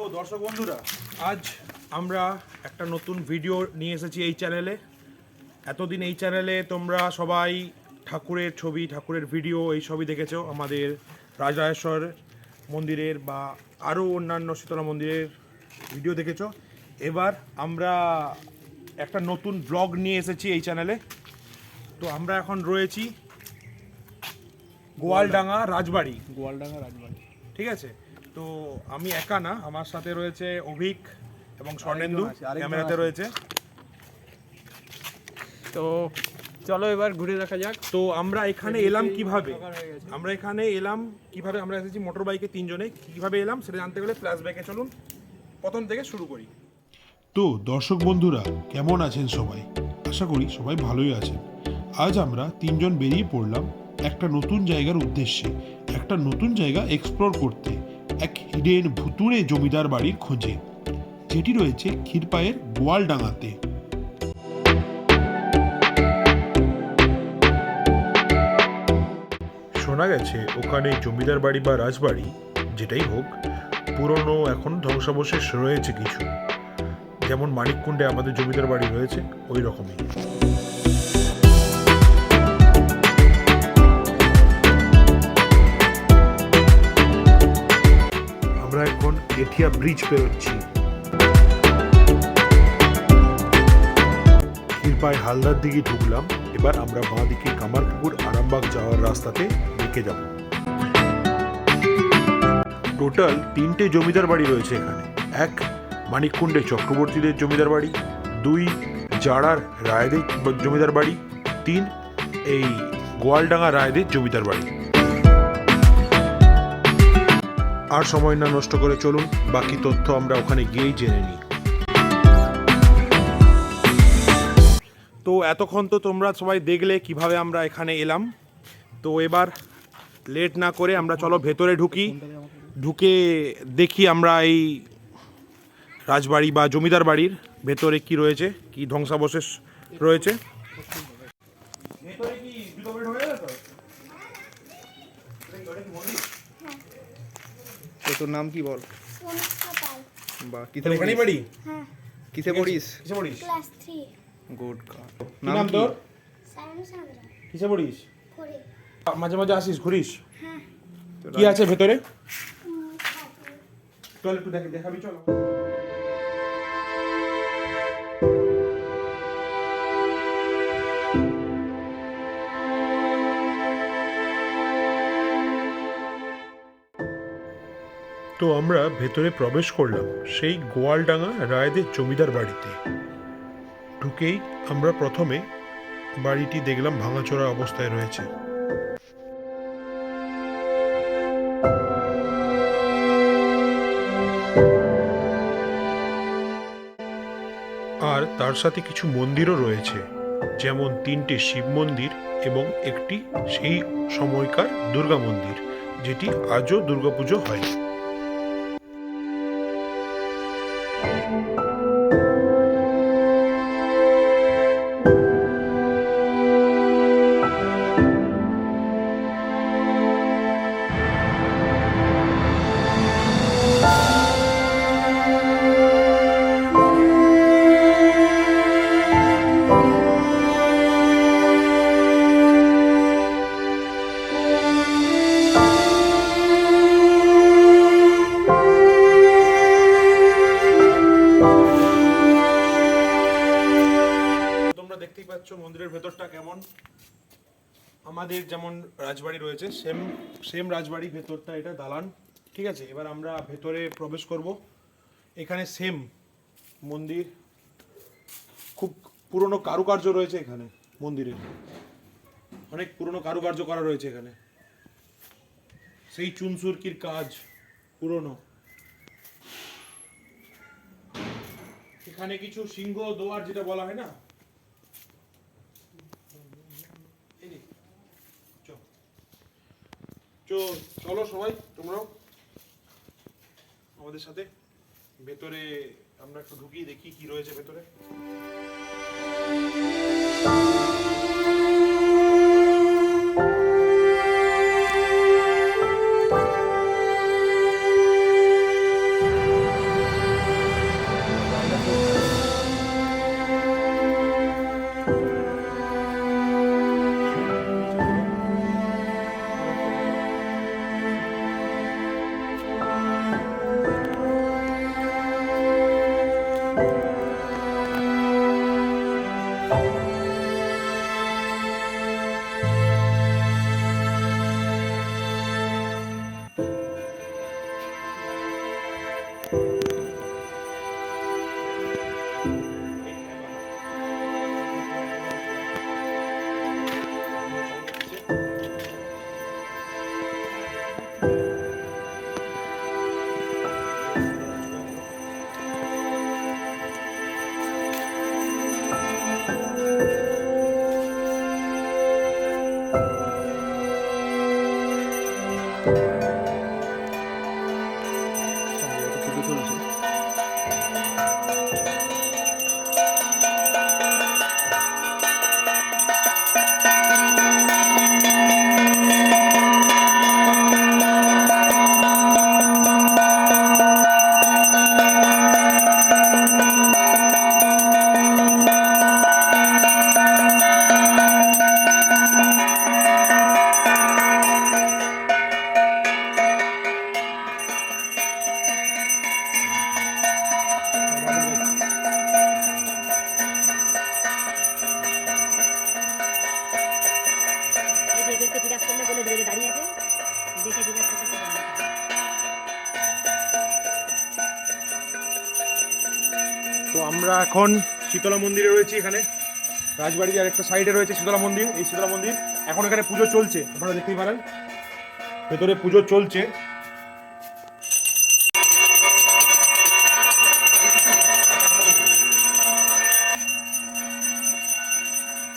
তো দর্শক বন্ধুরা আজ আমরা একটা নতুন ভিডিও নিয়ে এসেছি এই চ্যানেলে এতদিন এই চ্যানেলে তোমরা সবাই ঠাকুরের ছবি ঠাকুরের ভিডিও এই সবই দেখেছ। আমাদের রাজরাজেশ্বর মন্দিরের বা আরও অন্যান্য শীতলা মন্দিরের ভিডিও দেখেছ। এবার আমরা একটা নতুন ব্লগ নিয়ে এসেছি এই চ্যানেলে তো আমরা এখন রয়েছি গোয়ালডাঙ্গা রাজবাড়ি। গোয়ালডাঙ্গা রাজবাড়ি। ঠিক আছে? তো আমি একা না আমার সাথে রয়েছে অভিক এবং স্বর্ণেন্দু ক্যামেরাতে রয়েছে। তো চলো এবার ঘুরে দেখা যাক। তো আমরা এখানে এলাম কীভাবে। আমরা এখানে এলাম কীভাবে? আমরা এসেছি মোটর বাইকে তিনজনে। কীভাবে এলাম সেটা জানতে গেলে ফ্ল্যাশব্যাকে চলুন। প্রথম থেকে শুরু করি। তো দর্শক বন্ধুরা কেমন আছেন সবাই? আশা করি সবাই ভালোই আছেন। আজ আমরা তিনজন বেরিয়ে পড়লাম একটা নতুন জায়গার উদ্দেশ্যে একটা নতুন জায়গা এক্সপ্লোর করতে। এক হিডেন ভুতুড়ে জমিদার বাড়ির খোঁজে, যেটি রয়েছে ক্ষীরপায়ের গোয়ালডাঙ্গাতে। শোনা গেছে, ওখানে জমিদার বাড়ি বা রাজবাড়ি, যেটাই হোক, পুরনো, এখন ধ্বংসাবশেষ রয়েছে কিছু। যেমন মানিককুণ্ডে আমাদের জমিদার বাড়ি রয়েছে, ওই রকমই। এঠিয়া ব্রিজ পেরোচ্ছি। ক্ষীরপাই হালদার দিকে ঢুকলাম, এবার আমরা বাঁ দিকে কামারপুকুর আরামবাগ যাওয়ার রাস্তাতে বেঁকে যাব। টোটাল তিনটে জমিদার বাড়ি রয়েছে এখানে। এক, মানিককুণ্ডে চক্রবর্তীদের জমিদার বাড়ি। দুই, জাড়ার রায়দের জমিদার বাড়ি। তিন, এই গোয়ালডাঙ্গা রায়দের জমিদার বাড়ি। আর সময় না নষ্ট করে চলুন, বাকি তথ্য আমরা ওখানে গিয়েই জেনে নিই। তো এতক্ষণ তো তোমরা সবাই দেখলে কীভাবে আমরা এখানে এলাম। তো এবার লেট না করে আমরা চলো ভেতরে ঢুকি। ঢুকে দেখি আমরা এই রাজবাড়ি বা জমিদার বাড়ির ভেতরে কি রয়েছে, কি ধ্বংসাবশেষ রয়েছে ভেতরে কি জুতো বেড হয়ে গেল তো তোর নাম কি বল? বা কিসে পড়িস? বাড়ি হ্যাঁ। কিসে পড়িস? কিসে পড়িস? ক্লাস 3 গুড নাম তোর? কিসে পড়িস? পড়ে মাঝে মাঝে আসিস ঘুরিস? হ্যাঁ। কি আছে ভেতরে? চল একটু দেখে দেখাবি চলো। তো আমরা ভেতরে প্রবেশ করলাম সেই গোয়ালডাঙ্গা রায়দের জমিদার বাড়িতে। ঢুকেই আমরা প্রথমে বাড়িটি দেখলাম ভাঙাচোরা অবস্থায় রয়েছে। আর তার সাথে কিছু মন্দিরও রয়েছে, যেমন তিনটে শিব মন্দির এবং একটি সেই সময়কার দুর্গা মন্দির, যেটি আজও দুর্গাপুজো হয় যেমন রাজবাড়ি রয়েছে, সেম সেম রাজবাড়ি ভেতরটা এটা দালান। ঠিক আছে, এবার আমরা ভেতরে প্রবেশ করব। এখানে সেম মন্দির, খুব পুরনো কারুকার্য রয়েছে এখানে মন্দিরে অনেক পুরনো কারুকার্য করা রয়েছে এখানে। সেই চুনসুরকির কাজ পুরনো। এখানে কিছু সিংহ দোয়ার যেটা বলা হয় না এই নে, চ। চ, চলো সবাই তোমরাও আমাদের সাথে। ভেতরে আমরা একটু ঢুকি দেখি কি রয়েছে ভেতরে। চলছে এখন শীতলা মন্দিরে রয়েছি এখানে। রাজবাড়ির আর একটা সাইডে রয়েছে শীতলা মন্দির। এই শীতলা মন্দির এখন এখানে পুজো চলছে। আপনারা দেখতেই পারেন। ভেতরে পুজো চলছে।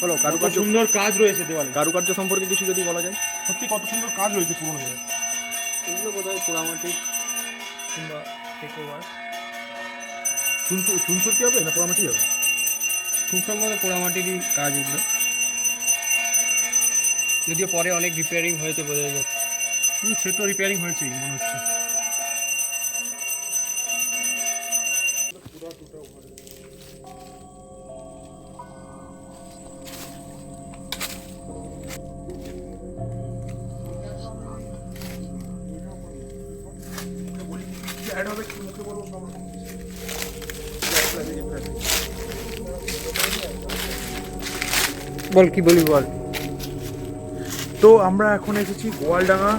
বলো কারুকার্য সুন্দর কাজ রয়েছে দেওয়ালে। কারুকার্য সম্পর্কে কিছু যদি বলা যায়? সত্যি কত সুন্দর কাজ রয়েছে পুরোনো এগুলো বোধহয় পোড়ামাটি কিংবা টেকোভার চুনসুর কি হবে না পোড়ামাটি হবে? খুব সম্ভবত পোড়ামাটিরই কাজ এগুলো যদিও পরে অনেক রিপেয়ারিং হয়েছে বোঝা যাচ্ছে হুম, সে তো রিপেয়ারিং হয়েছেই মনে হচ্ছে। বল কি বলি বল? তো আমরা এখন এসেছি গোয়ালডাঙ্গা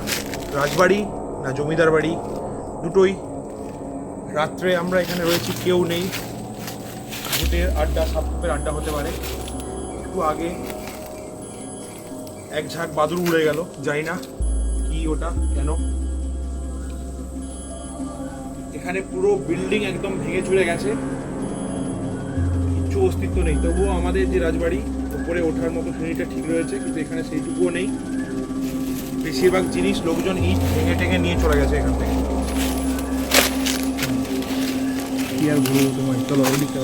রাজবাড়ি না জমিদার বাড়ি দুটোই। রাত্রে আমরা এখানে রয়েছি কেউ নেই। ভূতের আড্ডা সাপের আড্ডা হতে পারে। একটু আগে এক ঝাঁক বাদুর উড়ে গেল যাই না কি ওটা কেন। এখানে পুরো বিল্ডিং একদম ভেঙে চুরে গেছে। কিচ্ছু অস্তিত্ব নেই। তবুও আমাদের যে রাজবাড়ি উপরে ওঠার মতো সিঁড়িটা ঠিক রয়েছে কিন্তু এখানে সেইটুকুও নেই। বেশিরভাগ জিনিস লোকজন ইট ভেঙে টেঙে নিয়ে চলে গেছে এখান থেকে। কি আর তোমায়? চলো ওদিকটা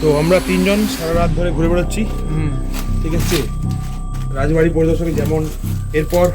তো আমরা তিনজন সারা রাত ধরে ঘুরে বেড়াচ্ছি। হুম। ঠিক আছে? রাজবাড়ি পরিদর্শনে যেমন এরপর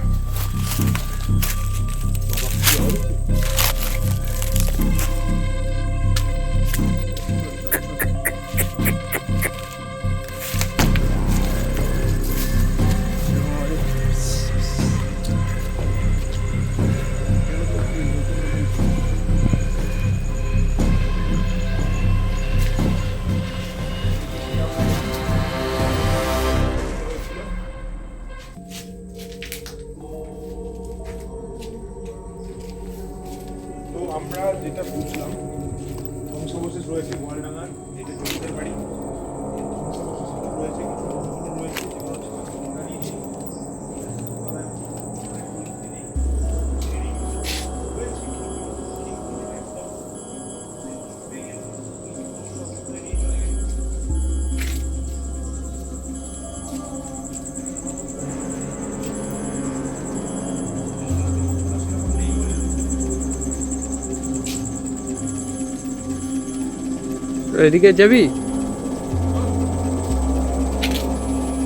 এদিকে যাবি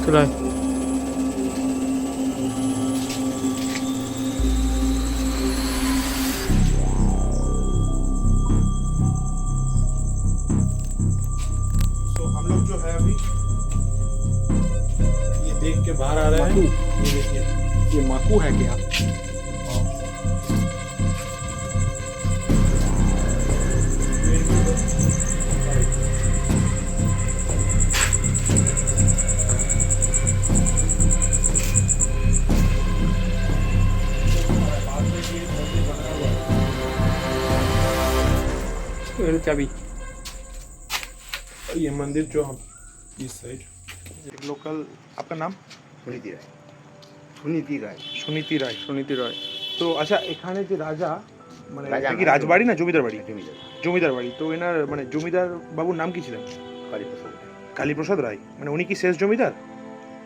চলে আয়। तो हम लोग जो है अभी ये देख के बाहर आ रहे हैं ये देखिए ये माकू है क्या চাবি ये मंदिर जो हम इस साइड लोकल आपका नाम সুনীতি রায় সুনীতি রায় সুনীতি রায় সুনীতি রয় তো আচ্ছা এখানে যে রাজা মানে রাজা এটা কি না, রাজবাড়ি না জমিদার বাড়ি জমিদার জমিদার বাড়ি তো এনার মানে জমিদার বাবুর নাম কি ছিলেন কালীপ্রসাদ রায়। কালীপ্রসাদ রায় মানে উনি কি শেষ জমিদার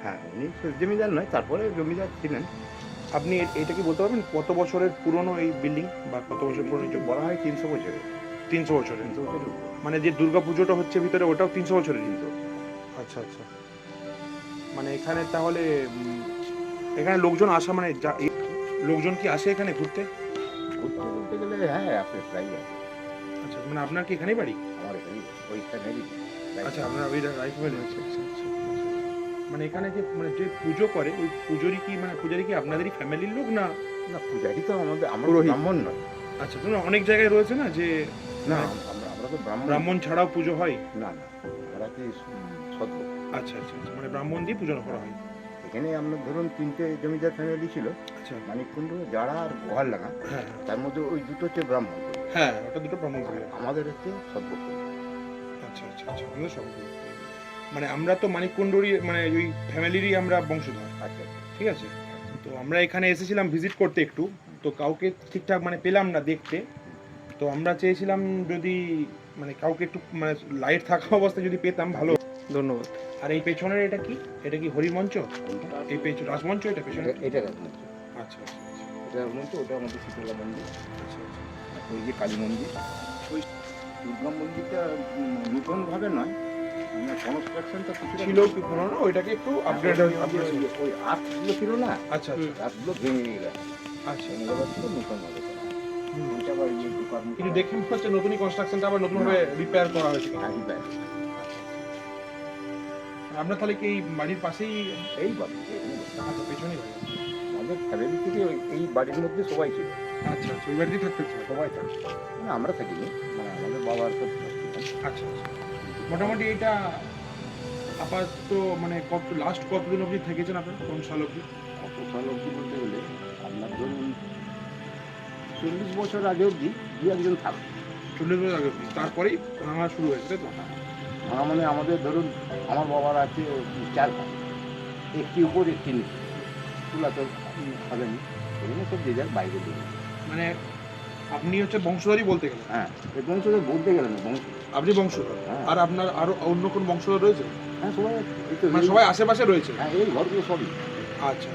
হ্যাঁ উনি শেষ জমিদার নয় তারপরে জমিদার ছিলেন আপনি এ- এটা কি বলতে পারবেন কত বছরের পুরনো এই বিল্ডিং বা কত বছর পুরনো এই যে বলা হয় তিনশো বছরের তিনশো বছরের। মানে যে দুর্গা পুজোটা হচ্ছে ভিতরে ওটাও তিনশো বছরের তিনশো আচ্ছা আচ্ছা। মানে এখানে তাহলে এখানে লোকজন আসা মানে যা- লোকজন কি আসে এখানে ঘুরতে? ঘুরতে বলতে গেলে হ্যাঁ আপনি প্রায় আচ্ছা মানে আপনার কি এখানেই বাড়ি? আমার এখানেই ওইখানেরই আচ্ছা আপনার ওই রাইট ফেলে আছে মানে এখানে যে মানে যে পুজো করে ওই পুজোরই কি মানে পূজারি কি আপনাদেরই ফ্যামিলির লোক না? না পূজারি তো আমাদের আমরা। ব্রাহ্মণ নয়। আচ্ছা ধরুন অনেক জায়গায় রয়েছে না যে না মানে আমরা আমরা তো ব্রাহ্মণ। ব্রাহ্মণ ছাড়াও পুজো হয়? না না আমরা কি সদ্য আচ্ছা আচ্ছা আচ্ছা, মানে ব্রাহ্মণ দিয়ে পূজা করা হয়। এখানে আমরা ধরুন তিনটে জমিদার ফ্যামিলি ছিল। আচ্ছা। মানিককুণ্ড জাড়া আর গোহালডাঙ্গা হ্যাঁ। তার মধ্যে ওই দুটো হচ্ছে ব্রাহ্মণ। হ্যাঁ ওটা দুটো ব্রাহ্মণ আমাদের হচ্ছে সদ্য। আচ্ছা আচ্ছা আচ্ছা আমাদের সম্পূর্ণ মানে আমরা তো মানিককুণ্ডরই মানে ওই ফ্যামিলিরই আমরা বংশধর। আচ্ছা ঠিক আছে? তো আমরা এখানে এসেছিলাম ভিজিট করতে একটু। তো কাউকে ঠিকঠাক মানে পেলাম না দেখতে। তো আমরা চেয়েছিলাম যদি মানে কাউকে একটু মানে লাইট থাকা অবস্থায় যদি পেতাম ভালো। ধন্যবাদ। আর এই পেছনের এটা কি? এটা কি হরিমঞ্চ এই পেছন রাজমঞ্চ এটা পেছনে? এটা রাজমঞ্চ। আচ্ছা আচ্ছা আচ্ছা, এটা রাজমঞ্চ ওটা আমাদের শীতলা মন্দির। আচ্ছা আচ্ছা। ওই যে কালী মন্দির। ওই দুর্গা মন্দিরটা নতুনভাবে নয়। মানে কনস্ট্রাকশনটা কিছুটা ছিল কি পুরনো? ওইটাকে একটু আপগ্রেড আপগ্রেড ওই আর্টগুলো ছিল না? আচ্ছা আচ্ছা। আর্টগুলো ভেঙে গেছে। আচ্ছা। ছিল নতুনভাবে। ওইটা আবার ইয়ে কিন্তু দেখে মনে হচ্ছে নতুনই কনস্ট্রাকশনটা আবার নতুনভাবে রিপেয়ার করা হয়েছে ব্যাগ আপনার তাহলে কি এই বাড়ির পাশেই এই বাড়ি আচ্ছা পেছনেই বাড়ি। আমাদের ফ্যামিলি থেকে ওই- এই বাড়ির মধ্যে সবাই ছিল। আচ্ছা আচ্ছা ওই বাড়িতেই থাকতে সবাই? থাকতো। মানে আমরা থাকিনি মানে আমাদের বাবার তো আচ্ছা আচ্ছা। মোটামুটি এটা আপাতত মানে কত লাস্ট কতদিন অবধি থেকেছেন আপনার? কোন সাল অবধি? কত সাল অবধি বলতে গেলে আপনার ধরুন চল্লিশ বছর আগে অবধি দু একজন থাকতো চল্লিশ বছর আগে অবধি। তারপরেই ভাঙা শুরু হয়েছে তাই তো? ভাঙা মানে আমাদের ধরুন আমার বাবার আছে চার একটি উপর একটি নিচে। তুলা তো হবেনি সেই জন্য সব যে যার বাইরে দিয়ে মানে আপনি হচ্ছে বংশধরই বলতে গেলেন? হ্যাঁ বংশধর বলতে গেলেন বংশ। আপনি বংশধর। হ্যাঁ। আর আপনার আরও অন্য কোন বংশধর রয়েছে? হ্যাঁ সবাই মানে সবাই আশেপাশে রয়েছে? হ্যাঁ এই ঘরগুলো সবই। আচ্ছা।